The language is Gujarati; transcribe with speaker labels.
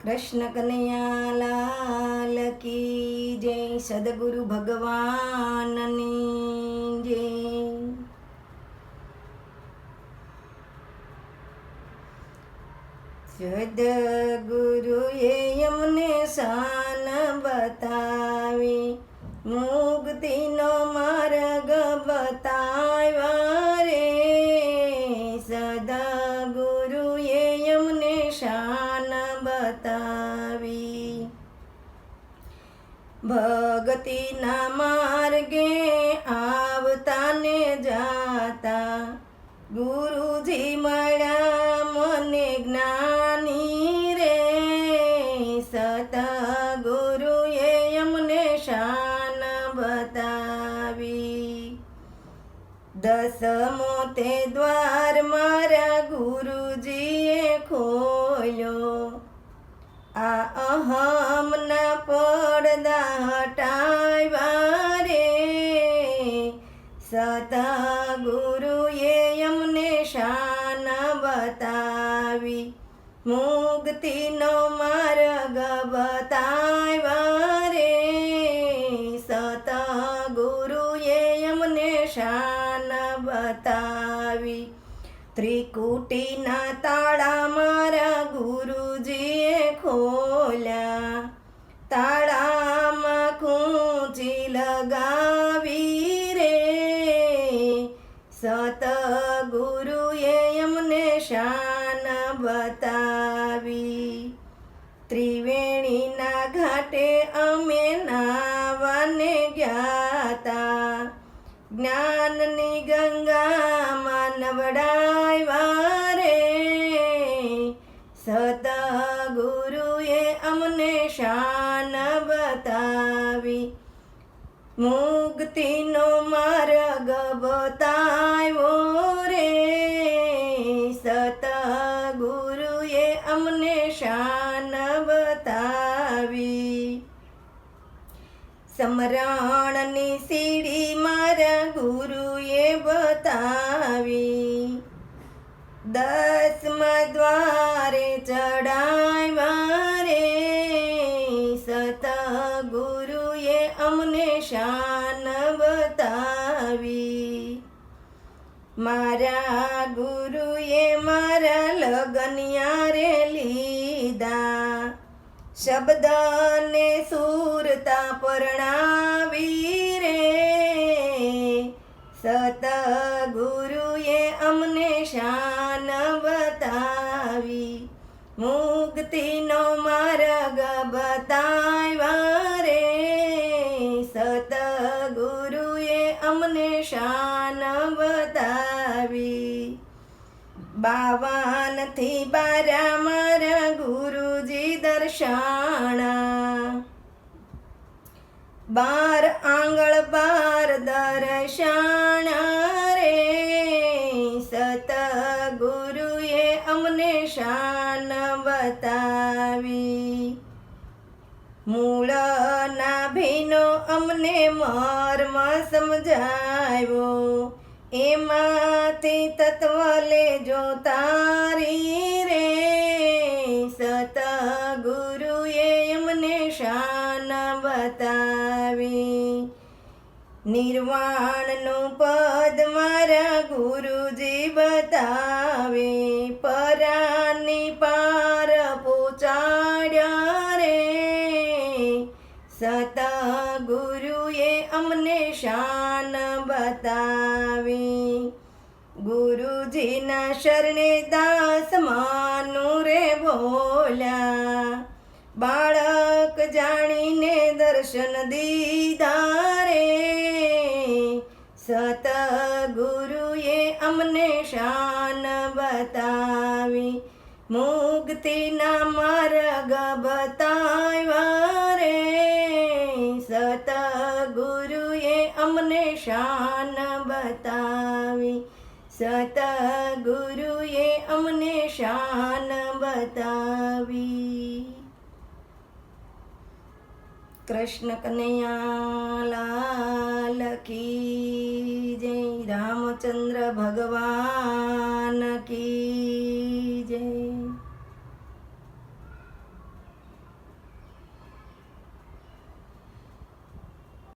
Speaker 1: કૃષ્ણ કનૈયાલાલ કી જય સદગુરુ ભગવાનની જય. સદગુરુએ અમને સાન બતાવી મુક્તિનો માર્ગ ભગતિના માર્ગે આવતા ને જાતા. ગુરુજી મળ્યા, મને જ્ઞાની રે. સતા ગુરુએ અમને શાન બતાવી. દસમો તે દ્વાર મારા ગુરુજીએ ખોલ્યો. આ અહમના પડદા હટાવ્યા રે સતા ગુરુએ અમને શાન બતાવી. મુક્તિનો માર્ગ બતાવ્યા રે સતા ગુરુએ અમને શાન બતાવી. ત્રિકુટીના તાળા મારા ગુરુજીએ ખોલ્યા. તાળામાં શાન બતાવી. ત્રિવેણીના ઘાટે અમે નાવાને ગયા જ્ઞાનની ગંગામાં નવડાવ્યા રે. સત ગુરુએ અમને શાન બતાવી. મુક્તિનો માર્ગ બતાવ્યો સત ગુરુએ અમને શાન બતાવી. સમરણની સીડી મારા ગુરુએ બતાવી. દસમ દ્વારે ચડાવ્યા મારા ગુરુએ મારા લગનિયા રે લીધા. શબ્દને સુરતા પરણાવી રે. સત ગુરુએ અમને શાન બતાવી. મુક્તિનો માર્ગ બતાવ્યા બતાવી બાવાનથી બારા મારા ગુરુજી દર્શાણા. બાર આંગળ બાર દર્શાણા રે. સત ગુરુએ અમને શાન બતાવી. મૂળ નાભીનો અમને મર્મ સમજાવ્યો. એમાંથી તત્વ લેજો તારી રે. સત ગુરુએ એમને શાન બતાવી. નિર્વાણનું પદ મારા ગુરુજી બતાવે. પરાની બતાવી. ગુરુજીના શરણે દાસ માનું રે બોલ્યા. બાળક જાણીને દર્શન દીધા રે સત ગુરુએ અમને શાન બતાવી. મુક્તિના માર્ગ બતાવ્યા. અમને શાન બતાવી. સત ગુરુએ અમને શાન બતાવી. કૃષ્ણ કનૈયા લાલ કી જય. રામચંદ્ર ભગવાન